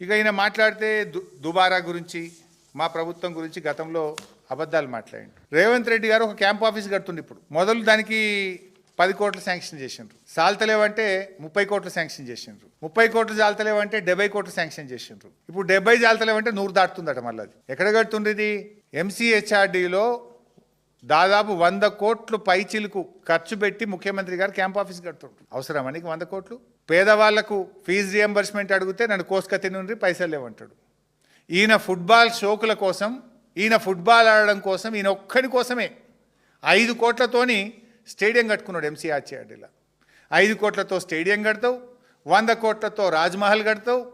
ఇక ఈయన మాట్లాడితే దు దుబారా గురించి మా ప్రభుత్వం గురించి గతంలో అబద్ధాలు మాట్లాడండి. రేవంత్ రెడ్డి గారు ఒక క్యాంప్ ఆఫీస్ కడుతుంది ఇప్పుడు. మొదలు దానికి పది కోట్లు శాంక్షన్ చేసిండ్రు. సాల్తలేవంటే ముప్పై కోట్లు శాంక్షన్ చేసిండ్రు. ముప్పై కోట్లు జాలతలేవంటే డెబ్బై కోట్లు శాంక్షన్ చేసిండ్రు. ఇప్పుడు డెబ్బై జాలతలేవంటే నూరు దాటుతుందట మళ్ళీ అది. ఎక్కడ కడుతుంది ఇది? ఎంసీహెచ్ఆర్డీలో దాదాపు వంద కోట్లు పైచిలకు ఖర్చు పెట్టి ముఖ్యమంత్రి గారు క్యాంప్ ఆఫీస్ కడుతుంటారు. అవసరం నీకు వంద కోట్లు? పేదవాళ్ళకు ఫీజు రియంబర్స్మెంట్ అడిగితే నన్ను కోసుక తినుండ్రి పైసలు లేవంటాడు. ఈయన ఫుట్బాల్ షోకుల కోసం ఈయన ఫుట్బాల్ ఆడడం కోసం ఈయన ఒక్కడి కోసమే ఐదు కోట్లతోని స్టేడియం కట్టుకున్నాడు ఎంసీఆర్టీఆర్డీలో ఐదు కోట్లతో స్టేడియం కడతావు వంద కోట్లతో రాజ్మహల్ కడతావు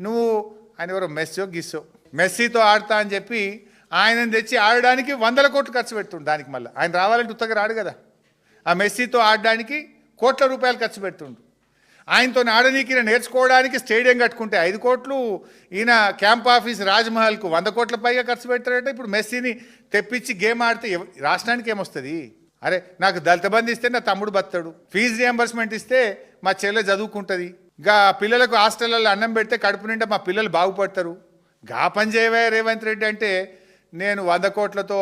నువ్వు ఆయన ఎవరో మెస్సో గిస్సో మెస్సీతో ఆడతా అని చెప్పి ఆయనను తెచ్చి ఆడడానికి వందల కోట్లు ఖర్చు పెడుతుంది దానికి మళ్ళీ. ఆయన రావాలంటే ఉత్తగా రాడు కదా. ఆ మెస్సీతో ఆడడానికి కోట్ల రూపాయలు ఖర్చు పెడుతుండు. ఆయనతో ఆడనీకి నేర్చుకోవడానికి స్టేడియం కట్టుకుంటే ఐదు కోట్లు ఈయన క్యాంప్ ఆఫీస్ రాజ్మహల్కు వంద కోట్ల పైగా ఖర్చు పెడతారంటే ఇప్పుడు మెస్సీని తెప్పించి గేమ్ ఆడితే రాష్ట్రానికి ఏమొస్తుంది? అరే నాకు దళిత బంధు ఇస్తే నా తమ్ముడు బతాడు ఫీజు రియంబర్స్మెంట్ ఇస్తే మా చెల్లె చదువుకుంటుంది. గా పిల్లలకు హాస్టల్లో అన్నం పెడితే కడుపు నిండా మా పిల్లలు బాగుపడతారు. గా పని చేయవే రేవంత్ రెడ్డి అంటే నేను వంద కోట్లతో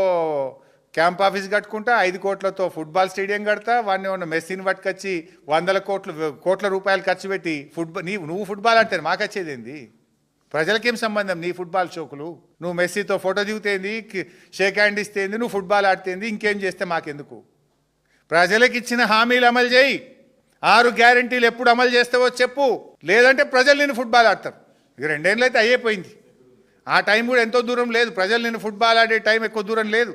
క్యాంప్ ఆఫీస్ కట్టుకుంటా ఐదు కోట్లతో ఫుట్బాల్ స్టేడియం కడతా వాడిని ఉన్న మెస్సీని పట్టుకొచ్చి వందల కోట్లు కోట్ల రూపాయలు ఖర్చు పెట్టి ఫుట్బాల్ నీ నువ్వు ఫుట్బాల్ అంటే మాకొచ్చేది ఏంది? ప్రజలకేం సంబంధం నీ ఫుట్బాల్ షోకులు? నువ్వు మెస్సీతో ఫోటో దిగుతేంది షేక్ హ్యాండ్ ఇస్తేంది నువ్వు ఫుట్బాల్ ఆడితేంది ఇంకేం చేస్తే మాకెందుకు? ప్రజలకు ఇచ్చిన హామీలు అమలు చేయి. ఆరు గ్యారంటీలు ఎప్పుడు అమలు చేస్తావో చెప్పు. లేదంటే ప్రజలు నేను ఫుట్బాల్ ఆడతారు. ఇక రెండేళ్ళు అయితే అయ్యిపోయింది ఆ టైం కూడా ఎంతో దూరం లేదు. ప్రజలు నేను ఫుట్బాల్ ఆడే టైం ఎక్కువ దూరం లేదు.